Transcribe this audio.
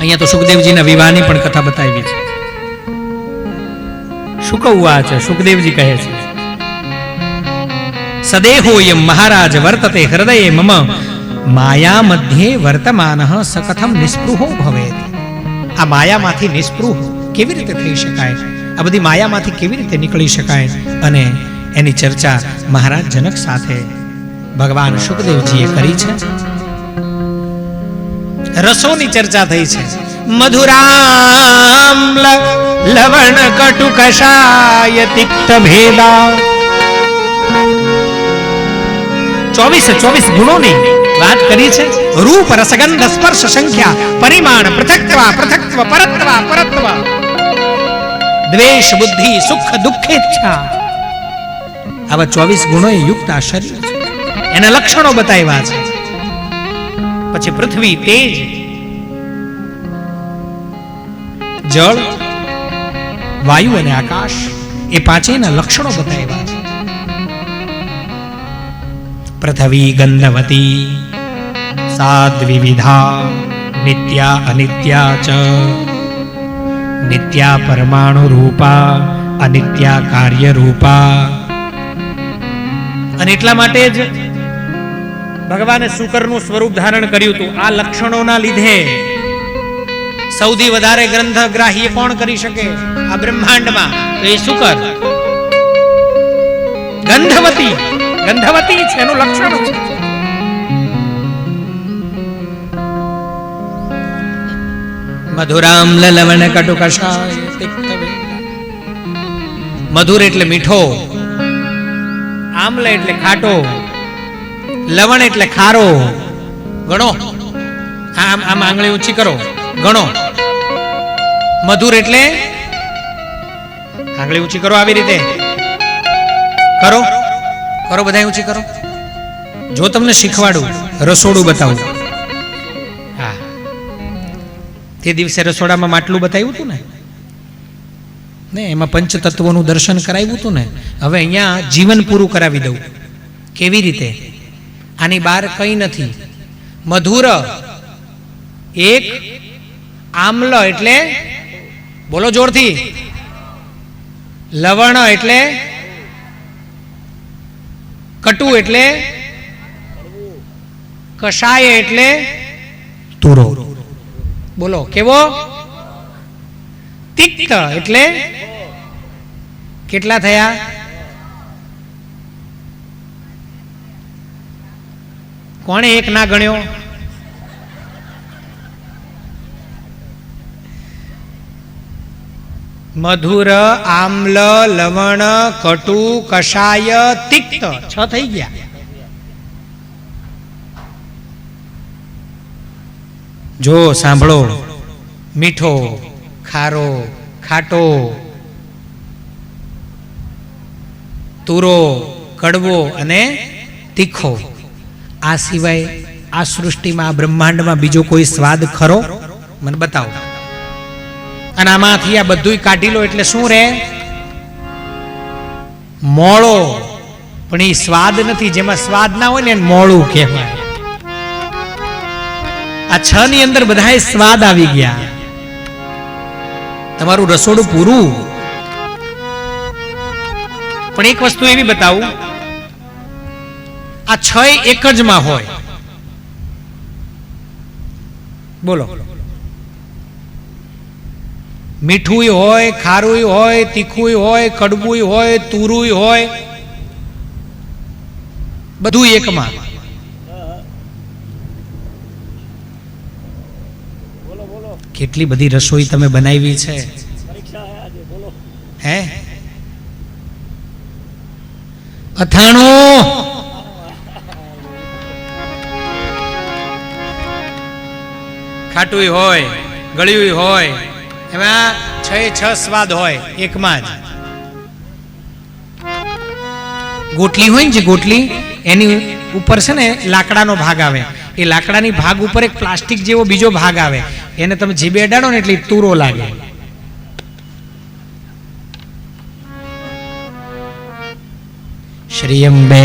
અહીંયા તો સુખદેવજીના વિવાહની પણ કથા બતાવી છે શુક ઉવાચ સુખદેવજી કહે છે, સદેહોયમ મહારાજ વર્તતે હૃદયે મમ માયા મધ્યે વર્તમાન સકથમ નિસ્પૃહો ભવેત. આ માયામાંથી નિસ્પૃહ કેવી રીતે થઈ શકાય? આ બધી માયામાંથી કેવી રીતે નીકળી શકાય? અને એની ચર્ચા મહારાજ જનક સાથે ભગવાન સુખદેવજીએ કરી છે. રસોની ચર્ચા થઈ છે. મધુરામ લવણ કટુ કષાય તિક્ત ભેદા. ચોવીસ ચોવીસ ગુણોની વાત કરી છે. રૂપ, રસગંધ, સ્પર્શ, સંખ્યા, પરિમાણ, પૃથક્ત્વ પૃથક્ત્વ પરત્વ પરત્વ દ્વેષ, બુદ્ધિ, સુખ દુઃખેચ્છા આવા ચોવીસ ગુણોએ યુક્ત આ શરીર એના લક્ષણો બતાવ્યા છે. પછી પૃથ્વી તેજ, જળ, વાયુ અને આકાશ એ પાંચેયના લક્ષણો બતાવ્યા છે. પૃથ્વી ગંધવતી, સાદ્વિવિધા, નિત્યા અનિત્યા ચ, નિત્યા પરમાણુ રૂપા, અનિત્યા કાર્ય રૂપા. અને એટલા માટે જ ભગવાને શુકરનું સ્વરૂપ ધારણ કર્યું હતું. આ લક્ષણોના લીધે સૌથી વધારે ગ્રંથ ગ્રાહ્ય કોણ કરી શકે? આ બ્રહ્માંડમાં. એ શુકર ગંધવતી. ગંધવતી છે એનું લક્ષણ મધુરામ લલવણ કટુ મધુર એટલે મીઠો. આમલ એટલે ખાટો. લવણ એટલે ખારો. ગણો. આમ આમ આંગળી ઊંચી કરો. ગણો. મધુર એટલે આંગળી ઊંચી કરો આવી રીતે. કરો. કરો બધા ઊંચી કરો. જો તમને શીખવાડું, રસોડું બતાવું. હા. તે દિવસે રસોડામાં માટલું બતાવ્યું હતું ને? ને એમાં પંચતત્વોનું દર્શન કરાવ્યું હતું ને? હવે અહીંયા જીવન પૂરું કરાવી દઉં. કેવી રીતે? આની બહાર કંઈ નથી. મધુર એક આમ્લ એટલે બોલો જોરથી. લવણ એટલે કટુ એટલે કષાય એટલે તુરો બોલો કેવો? તિક્ત એટલે કેટલા થયા? કોણે એક ના ગણ્યો? મધુર, આમ્લ, લવણ, કટુ કષાય તિક્ત. છ થઈ ગયા. જો સાંભળો, મીઠો, ખારો, ખાટો, તુરો, કડવો અને તીખો. આ સિવાય આ સૃષ્ટિમાં, આ બ્રહ્માંડમાં બીજો કોઈ સ્વાદ ખરો? મને બતાવો. અને આમાંથી આ બધું કાઢી લો એટલે શું રે મોળો. પણ એ સ્વાદ નથી, જેમાં સ્વાદ ના હોય ને મોળું કહેવાય. આ છ ની અંદર બધાએ સ્વાદ આવી ગયા. તમારું રસોડું પૂરું. પણ એક વસ્તુ એવી બતાવું. આ છ એક જ માં હોય. બોલો. મીઠું હોય ખારું હોય તીખું હોય કડવું હોય તુરું હોય, બધું એકમાં કેટલી બધી રસોઈ તમે બનાવી છે? હે? અથાણું! ખાટું હોય ગળ્યું હોય, એમાં છ છ સ્વાદ હોય, એકમાં જ. ગોટલી હોય ને જે ગોટલી, એની ઉપર છે ને લાકડાનો ભાગ આવે. એ લાકડાની ભાગ ઉપર એક પ્લાસ્ટિક જેવો બીજો ભાગ આવે. એને તમે જીભે અડાડો ને એટલે તુરો લાગે. શ્રી અંબે